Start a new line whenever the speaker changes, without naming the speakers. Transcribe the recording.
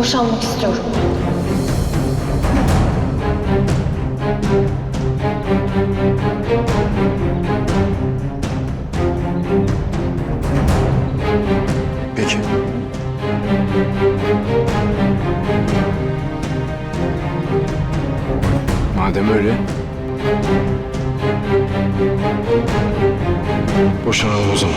Boşanmak istiyorum.
Peki. Madem öyle... Boşanalım o zaman.